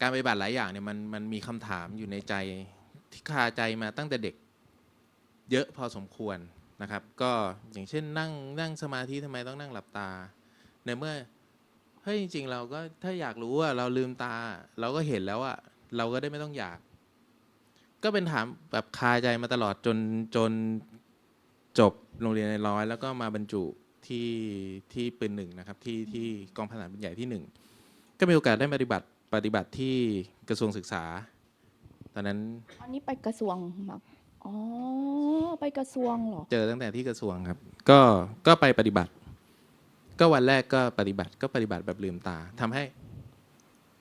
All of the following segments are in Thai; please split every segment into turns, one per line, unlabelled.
การปฏิบัติหลายอย่างเนี่ยมันมันมีคำถามอยู่ในใจที่คาใจมาตั้งแต่เด็กเยอะพอสมควรนะครับ ก็อย่างเช่นนั่งนั่งสมาธิทำไมต้องนั่งหลับตา ในเมื่อเฮ้ยจริง ๆ เราก็ถ้าอยากรู้ว่าเราลืมตา เราก็เห็นแล้วอะเราก็ได้ไม่ต้องอยาก ก็เป็นถามแบบคาใจมาตลอดจนจนจบโรงเรียนในร้อย แล้วก็มาบรรจุที่ที่ปืนหนึ่งนะครับที่ที่กองพันฐานปืนใหญ่ที่หนึ่งก็มีโอกาสได้ปฏิบัติ ปฏิบัติที่กระทรวงศึกษา ตอนนั้น
อันนี้ไปกระทรวงมาอ๋อไปกระทรวงเหรอ
เจอตั้งแต่ที่กระทรวงครับ ก็ก็ไปปฏิบัติ ก็วันแรกก็ปฏิบัติก็ปฏิบัติแบบลืมตาทำให้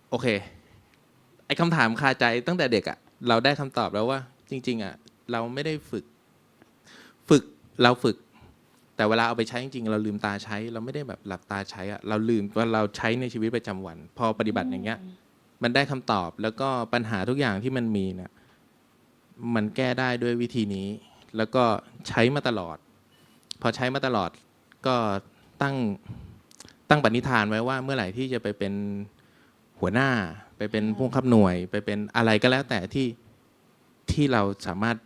โอเค ไอ้คำถามคาใจตั้งแต่เด็กอะ่ะ เราได้คำตอบแล้วว่า จริง ๆอะ่ะ เราไม่ได้ฝึก ฝึกเราฝึก แต่เวลาเอาไปใช้จริงๆเราลืมตาใช้ เราไม่ได้แบบหลับตาใช้อะ่ะเราลืมว่าเราใช้ในชีวิตประจำวัน พอปฏิบัติอย่างเงี้ย มันได้คำตอบแล้วก็ปัญหาทุกอย่างที่มันมีเนี่ยมันแก้ได้ด้วยวิธีนี้ แล้วก็ใช้มาตลอด พอใช้มาตลอดก็ตั้งตั้งปณิธานไว้ว่าเมื่อไหร่ที่จะไปเป็นหัวหน้า ไปเป็นผู้บังคับหน่วย ไปเป็นอะไรก็แล้วแต่ที่ที่เราสามารถ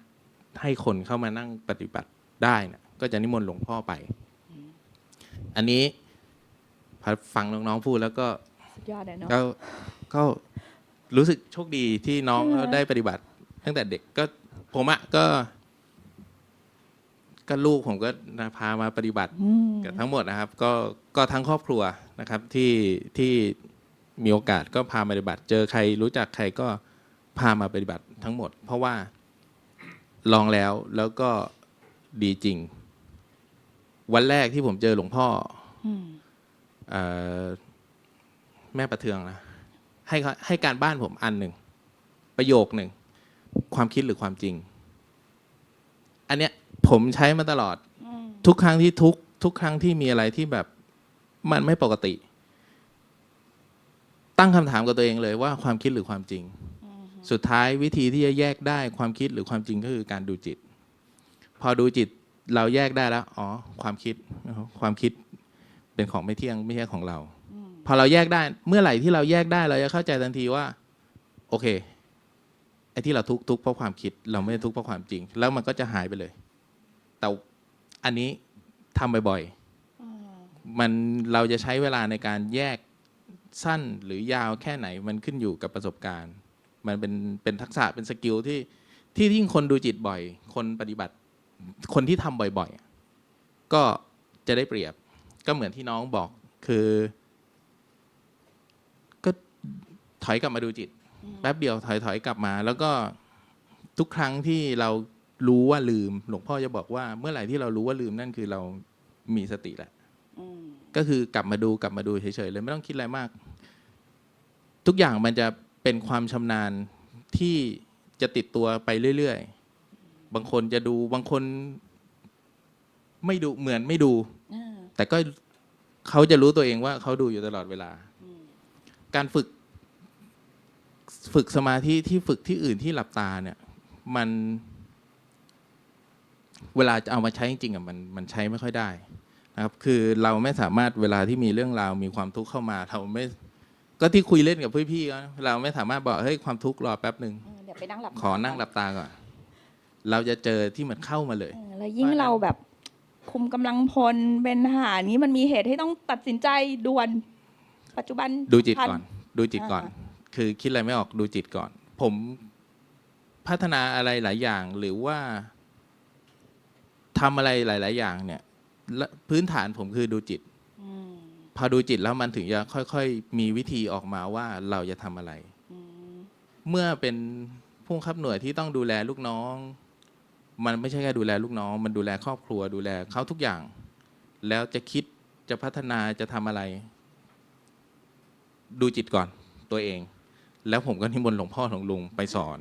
ให้คนเข้ามานั่งปฏิบัติได้นะ ก็จะนิมนต์หลวงพ่อไป อันนี้พอฟังน้องๆพูดแล้วก็
สุดยอดเลยเนาะ
ก็ก็รู้สึกโชคดีที่น้อง
ใช่ไหม
เขาได้ปฏิบัติ ตั้งแต่เด็กก็ผมอะก็ ก็ลูกผมก็นะพามาปฏิบัติ
อืม
กับทั้งหมดนะครับ ก็ก็ทั้งครอบครัวนะครับ ที่ที่มีโอกาสก็พามาปฏิบัติ เจอใครรู้จักใครก็พามาปฏิบัติทั้งหมด เพราะว่าลองแล้วแล้วก็ดีจริง วันแรกที่ผมเจอหลวงพ่อ
อืม
เอ่อแม่ประเทืองนะให้เขาให้การบ้านผมอันหนึ่ง ประโยคหนึ่ง ความคิดหรือความจริง อันเนี้ยผมใช้มาตลอด
อืม
ทุกครั้งที่ทุก ทุกครั้งที่มีอะไรที่แบบมันไม่ปกติ ตั้งคำถามกับตัวเองเลยว่าความคิดหรือความจริง
อืม
สุดท้ายวิธีที่จะแยกได้ความคิดหรือความจริงก็คือการดูจิต พอดูจิต เราแยกได้แล้ว อ๋อ ความคิด ความคิดเป็นของไม่เที่ยงไม่ใช่ของเรา
อืม
พอเราแยกได้ เมื่อไหร่ที่เราแยกได้เราจะเข้าใจทันทีว่า โอเค ไอ้ที่เราทุกข์ทุกข์เพราะความคิด เราไม่ได้ทุกข์เพราะความจริง แล้วมันก็จะหายไปเลย แต่อันนี้ทำบ่อยๆ
อ่า
มันเราจะใช้เวลาในการแยกสั้นหรือยาวแค่ไหนมันขึ้นอยู่กับประสบการณ์ มันเป็นเป็นทักษะเป็นสกิลที่ที่ยิ่งคนดูจิตบ่อย คนปฏิบัติ คนที่ทำบ่อยๆ ก็จะได้เปรียบก็เหมือนที่น้องบอกคือ ก็ถอยกลับมาดูจิต แป๊บเดียวถอยถอยกลับมา แล้วก็ทุกครั้งที่เรารู้ว่าลืม หลวงพ่อจะบอกว่าเมื่อไหร่ที่เรารู้ว่าลืมนั่นคือเรามีสติแล้ว
อืม
ก็คือกลับมาดูกลับมาดูเฉยๆเลยไม่ต้องคิดอะไรมาก ทุกอย่างมันจะเป็นความชำนาญที่จะติดตัวไปเรื่อยๆ บางคนจะดูบางคน ไม่ดูเหมือนไม่ดู
อ่า
แต่ก็เขาจะรู้ตัวเองว่าเขาดูอยู่ตลอดเวลา
อืม
การฝึก ฝึกสมาธิที่ฝึกที่อื่นที่หลับตาเนี่ย มัน เวลาจะเอามาใช้จริงๆอะมันมันใช้ไม่ค่อยได้ นะครับ คือเราไม่สามารถเวลาที่มีเรื่องราวมีความทุกข์เข้ามาเราไม่ ก็ที่คุยเล่นกับพี่ๆก็เราไม่สามารถบอกเฮ้ยความทุกข์รอแป๊บหนึ่ง
เออเดี๋ยวไปนั่งหลับ
ขอนั่งหลับตาก่อน เราจะเจอที่มันเข้ามาเลย
เออแล้วยิ่งเราแบบคุมกำลังพลเป็นทหารนี้มันมีเหตุให้ต้องตัดสินใจด่วน ปัจจุบัน
ดูจิต
ทั
ก่อน ดูจิตก่อน
อ่า
คือคิดอะไรไม่ออกดูจิตก่อน ผมพัฒนาอะไรหลายอย่างหรือว่าทำอะไรหลาย ๆ อย่างเนี่ยและพื้นฐานผมคือดูจิต
อืม
พอดูจิตแล้วมันถึงจะค่อย ๆ มีวิธีออกมาว่าเราจะทำอะไร
อืม
เมื่อเป็นผู้บังคับหน่วยที่ต้องดูแลลูกน้อง มันไม่ใช่แค่ดูแลลูกน้อง มันดูแลครอบครัวดูแลเขาทุกอย่าง แล้วจะคิดจะพัฒนาจะทำอะไร ดูจิตก่อนตัวเอง แล้วผมก็นิมนต์หลวงพ่อหลวงลุงไปสอน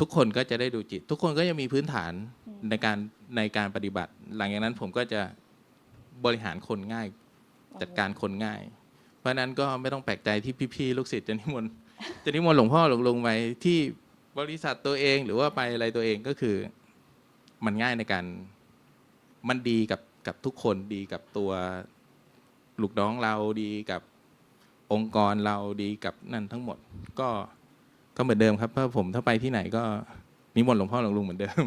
ทุกคนก็จะได้ดูจิต ทุกคนก็จะมีพื้นฐานในการในการปฏิบัติ หลังจากนั้นผมก็จะบริหารคนง่าย จัดการคนง่าย เพราะนั้นก็ไม่ต้องแปลกใจที่พี่ๆลูกศิษย์จะนิมนต์จะนิมนต์หลวงพ่อหลวงลุงไปที่บริษัทตัวเองหรือว่าไปอะไรตัวเองก็คือ มันง่ายในการมันดีกับกับทุกคนดีกับตัวลูกน้องเราดีกับองค์กรเราดีกับนั่นทั้งหมด ก็ก็เหมือนเดิมครับเพราะผมถ้าไปที่ไหนก็นิมนต์หลวงพ่อหลวงลุงเหมือนเดิม